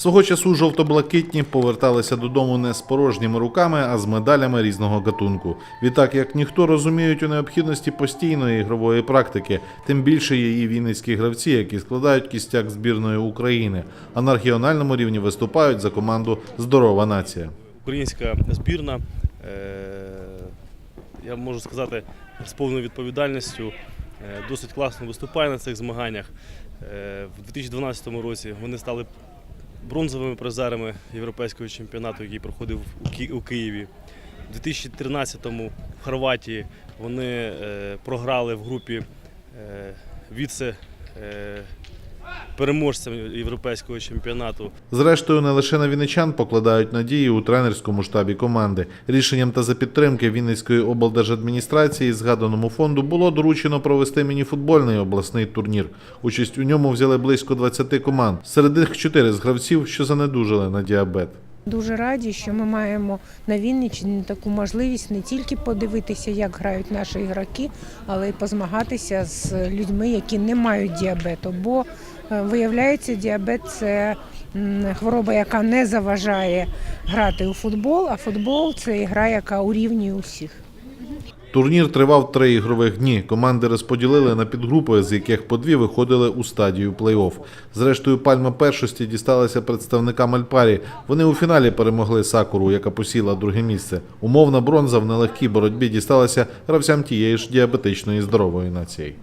Свого часу жовто-блакитні поверталися додому не з порожніми руками, а з медалями різного гатунку. Відтак, як ніхто розуміють у необхідності постійної ігрової практики, тим більше і вінницькі гравці, які складають кістяк збірної України, а на регіональному рівні виступають за команду Здорова нація. Українська збірна, е, я можу сказати, з повною відповідальністю е, досить класно виступає на цих змаганнях. Е, В 2012 році вони стали бронзовими призерами європейського чемпіонату, який проходив у Ки- у Києві. У 2013-му в Хорватії вони е, програли в групі е, віце переможцям європейського чемпіонату. Зрештою, не лише на вінничан покладають надії у тренерському штабі команди. Рішенням та за підтримки Вінницької облдержадміністрації згаданому фонду було доручено провести мініфутбольний обласний турнір. Участь у ньому взяли близько 20 команд. Серед них 4 з гравців, що занедужили на діабет. Дуже раді, що ми маємо на Вінниччині таку можливість не тільки подивитися, як грають наші ігроки, але й позмагатися з людьми, які не мають діабету. Бо виявляється, діабет це хвороба, яка не заважає грати у футбол, а футбол це гра, яка урівнює усіх. Турнір тривав три ігрових дні. Команди розподілили на підгрупи, з яких по дві виходили у стадію плей-офф. Зрештою, пальма першості дісталася представникам Альпарі. Вони у фіналі перемогли Сакуру, яка посіла друге місце. Умовна бронза в нелегкій боротьбі дісталася гравцям тієї ж діабетичної здорової нації.